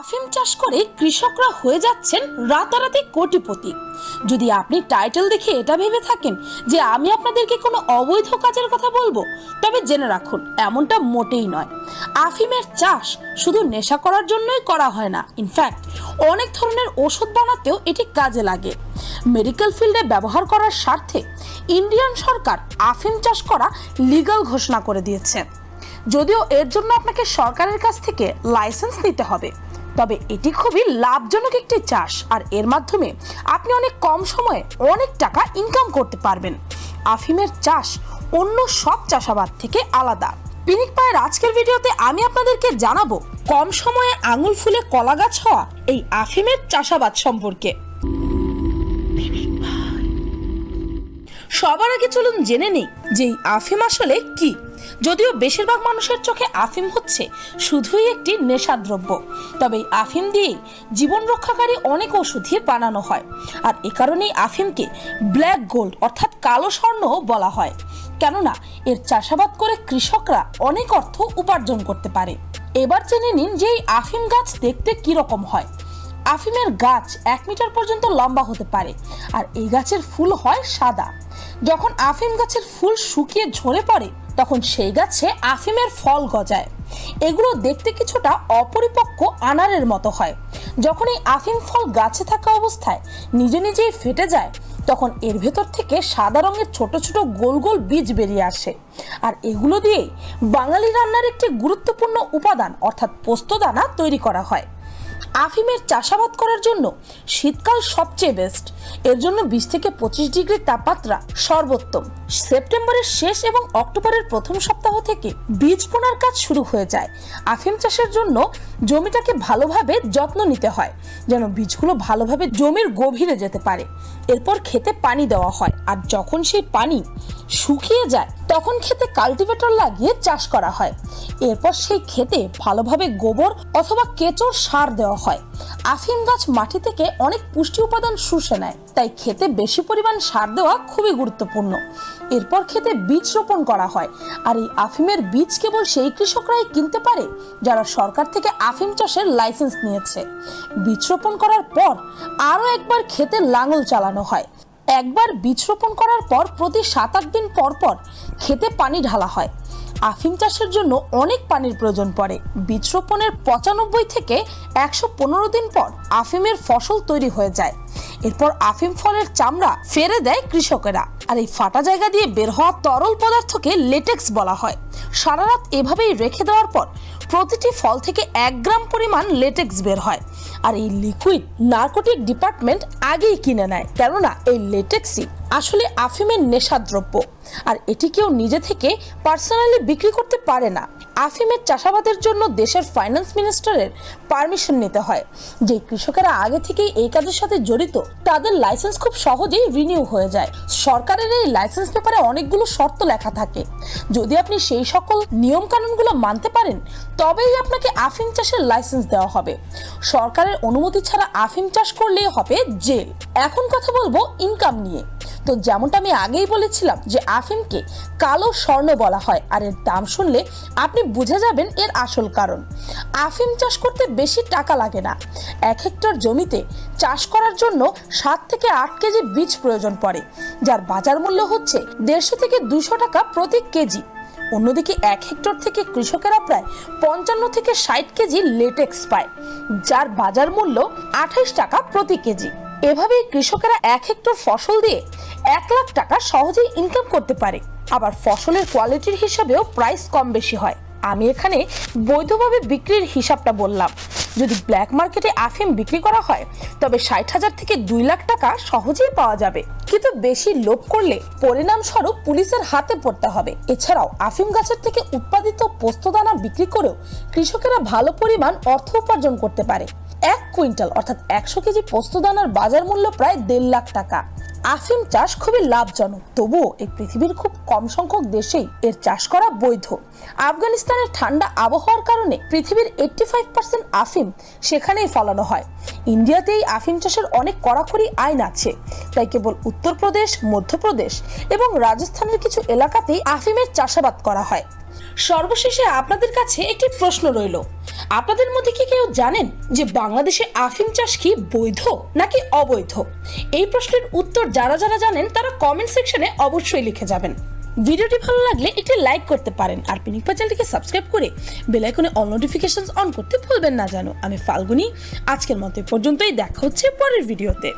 আফিম চাষ করে কৃষকরা হয়ে যাচ্ছেন রাতারাতি কোটিপতি। যদি আপনি টাইটেল দেখে এটা ভেবে থাকেন যে আমি আপনাদেরকে কোনো অবৈধ কাজের কথা বলব, তবে জেনে রাখুন, এমনটা মোটেই নয়। আফিমের চাষ শুধু নেশা করার জন্যই করা হয় না। ইনফ্যাক্ট অনেক ধরনের ওষুধ বানাতেও এটি কাজে লাগে। মেডিকেল ফিল্ডে ব্যবহার করার স্বার্থে ইন্ডিয়ান সরকার আফিম চাষ করা লিগ্যাল ঘোষণা করে দিয়েছে। যদিও এর জন্য আপনাকে সরকারের কাছ থেকে লাইসেন্স নিতে হবে। তবে এটি খুবই লাভজনক একটি চাষ, আর এর মাধ্যমে আপনি অনেক কম সময়ে অনেক টাকা ইনকাম করতে পারবেন। আফিমের চাষ অন্য সব চাষাবাদ থেকে আলাদা। পিনিক পায়ের আজকের ভিডিওতে আমি আপনাদেরকে জানাব কম সময়ে আঙুল ফুলে কলা গাছ হওয়া এই আফিমের চাষাবাদ সম্পর্কে। সবার আগে চলুন জেনে নেই যে এই আফিম আসলে কি। যদিও বেশিরভাগ মানুষের চোখে আফিম হচ্ছে শুধুই একটি নেশাদ্রব্য। তবে আফিম দিয়েই জীবন রক্ষাকারী অনেক ওষুধই বানানো হয়। আর এ কারণেই আফিমকে ব্ল্যাক গোল্ড অর্থাৎ কালো স্বর্ণ বলা হয়। কেননা এর চাষাবাদ করে কৃষকরা অনেক অর্থ উপার্জন করতে পারে। এবার জেনে নিন যে এই আফিম গাছ দেখতে কীরকম হয়। আফিমের গাছ এক মিটার পর্যন্ত লম্বা হতে পারে আর এই গাছের ফুল হয় সাদা। যখন আফিম গাছের ফুল শুকিয়ে ঝরে পড়ে তখন সেই গাছে আফিমের ফল গজায়। এগুলো দেখতে কিছুটা অপরিপক্ক আনারের মতো হয়। যখন এই আফিম ফল গাছে থাকা অবস্থায় নিজে নিজেই ফেটে যায়, তখন এর ভেতর থেকে সাদা রঙের ছোট ছোট গোল গোল বীজ বেরিয়ে আসে। আর এগুলো দিয়েই বাঙালি রান্নার একটি গুরুত্বপূর্ণ উপাদান, অর্থাৎ পোস্তদানা তৈরি করা হয়। আফিমের চাষাবাদ করার জন্য শীতকাল সবচেয়ে বেস্ট এর জন্য বিশ থেকে পঁচিশ ডিগ্রি তাপমাত্রা সর্বোত্তম। সেপ্টেম্বরের শেষ এবং অক্টোবরের প্রথম সপ্তাহ থেকে বীজ বোনার কাজ শুরু হয়ে যায়। আফিম চাষের জন্য জমিটাকে ভালোভাবে যত্ন নিতে হয়, যেন বীজগুলো ভালোভাবে জমির গভীরে যেতে পারে। এরপর খেতে পানি দেওয়া হয়, আর যখন সেই পানি শুকিয়ে যায়, তখন খেতে কাল্টিভেটর লাগিয়ে চাষ করা হয়। এরপর সেই খেতে ভালোভাবে গোবর অথবা কেঁচোর সার দেওয়া হয়। আফিম গাছ মাটি থেকে অনেক পুষ্টি উপাদান শুষে নেয়, তাই খেতে বেশি পরিমাণ সার দেওয়া খুবই গুরুত্বপূর্ণ। এরপর খেতে বীজ রোপণ করা হয়, আর এই আফিমের বীজ কেবল সেই কৃষকরাই কিনতে পারে যারা সরকার থেকে আফিম চাষের লাইসেন্স নিয়েছে। বীজ রোপণ করার পর আরও একবার খেতে লাঙল চালানো হয়। একবার বীজ রোপণ করার পর প্রতি সাত আট দিন পর পর খেতে পানি ঢালা হয় আফিম চাষের জন্য অনেক পানির প্রয়োজন পড়ে। বীজ রোপণের পঁচানব্বই থেকে একশো পনেরো দিন পর আফিমের ফসল তৈরি হয়ে যায়। এরপর আফিম ফলের চামড়া ফেরে দেয় কৃষকেরা। আর এই ফাটা জায়গা দিয়ে বের হওয়া তরল পদার্থকে লেটেক্স বলা হয়। সারা রাত এভাবেই রেখে দেওয়ার পর প্রতিটি ফল থেকে এক গ্রাম পরিমাণ লেটেক্স বের হয়। আর এই লিকুইড নার্কোটিক ডিপার্টমেন্ট আগেই কিনে নেয়। কেননা এই লেটেক্সই আসলে আফিমের নেশাদ্রব্য। আর এটি কেউ নিজে থেকে পার্সোনালি বিক্রি করতে পারে না। আফিমের চাষাবাদের জন্য দেশের ফাইন্যান্স মিনিস্টারের পারমিশন নিতে হয়। যে কৃষকেরা আগে থেকেই এই কাজের সাথে জড়িত, তাদের লাইসেন্স খুব সহজেই রিনিউ হয়ে যায়। সরকারের এই লাইসেন্স পেপারে অনেকগুলো শর্ত লেখা থাকে। যদি আপনি সেই সকল নিয়ম কানুনগুলো মানতে পারেন, তবেই আপনাকে আফিম চাষের লাইসেন্স দেওয়া হবে। সরকারের অনুমতি ছাড়া আফিম চাষ করলেই হবে জেল। এখন কথা বলব ইনকাম নিয়ে। তো যেমনটা আমি আগেই বলেছিলাম যে আফিমকে কালো স্বর্ণ বলা হয়, আর এর দাম শুনলে আপনি বুঝে যাবেন এর আসল কারণ। আফিম চাষ করতে বেশি টাকা লাগে না। এক হেক্টর জমিতে চাষ করার জন্য সাত থেকে আট কেজি বীজ প্রয়োজন পড়ে, যার বাজার মূল্য হচ্ছে দেড়শো থেকে দুশো টাকা প্রতি কেজি। অন্যদিকে এক হেক্টর থেকে কৃষকেরা প্রায় পঞ্চান্ন থেকে ষাট কেজি লেটেক্স পায়, যার বাজার মূল্য আঠাইশ টাকা প্রতি কেজি। এভাবেই কৃষকেরা এক হেক্টর ফসল দিয়ে এক লাখ টাকা সহজেই ইনকাম করতে পারে। আবার ফসলের কোয়ালিটির হিসাবেও প্রাইস কম বেশি হয়। আমি এখানে বৈধভাবে বিক্রির হিসাবটা বললাম। যদি ব্ল্যাক মার্কেটে আফিম বিক্রি করা হয়, তবে ষাট হাজার থেকে দুই লাখ টাকা সহজেই পাওয়া যাবে। কিন্তু বেশি লোভ করলে পরিণামস্বরূপ পুলিশের হাতে পড়তে হবে। এছাড়াও আফিম গাছের থেকে উৎপাদিত পোস্তদানা বিক্রি করেও কৃষকেরা ভালো পরিমাণ অর্থ উপার্জন করতে পারে। এক কুইন্টাল, অর্থাৎ একশো কেজি পোস্তদানার বাজার মূল্য প্রায় দেড় লাখ টাকা। আফিম চাষ খুবই লাভজনক, তবুও এই পৃথিবীর খুব কম সংখ্যক দেশেই এর চাষ করা বৈধ। আফগানিস্তানের ঠান্ডা আবহাওয়ার কারণে পৃথিবীর এইট্টি ফাইভ পার্সেন্ট আফিম সেখানেই ফলানো হয়। ইন্ডিয়াতেই আফিম চাষের অনেক কড়াকড়ি আইন আছে। তাই কেবল উত্তরপ্রদেশ, মধ্যপ্রদেশ এবং রাজস্থানের কিছু এলাকাতেই আফিমের চাষাবাদ করা হয়। সর্বশেষে আপনাদের কাছে একটি প্রশ্ন রইল। আপনাদের মধ্যে কি কেউ জানেন যে বাংলাদেশে আফিম চাষ কি বৈধ নাকি অবৈধ? এই প্রশ্নের উত্তর যারা যারা জানেন তারা কমেন্ট সেকশনে অবশ্যই লিখে যাবেন। ভিডিওটি ভালো লাগলে একটি লাইক করতে পারেন আর পিনিক চ্যানেলটিকে সাবস্ক্রাইব করে বেল আইকনে অল নোটিফিকেশনস অন করতে ভুলবেন না জানো। আমি ফাল্গুনি, আজকের মতো পর্যন্তই, দেখা হচ্ছে পরের ভিডিওতে।